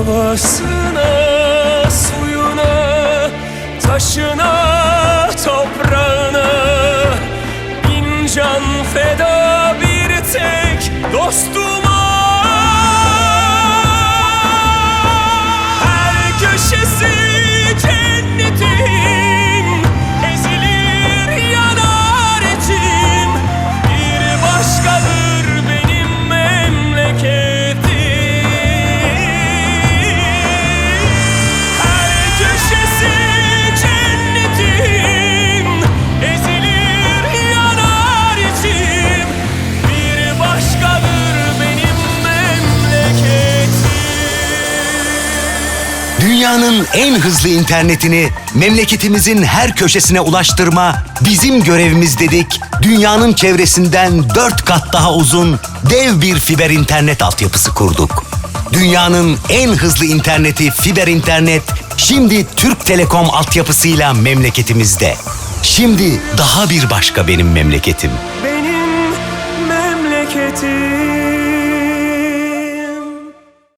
Havasına, suyuna, taşına, toprağına. Bin can feda bir tek dostuma Dünyanın en hızlı internetini memleketimizin her köşesine ulaştırma bizim görevimiz dedik. Dünyanın çevresinden dört kat daha uzun dev bir fiber internet altyapısı kurduk. Dünyanın en hızlı interneti fiber internet şimdi Türk Telekom altyapısıyla memleketimizde. Şimdi daha bir başka benim memleketim. benim memleketim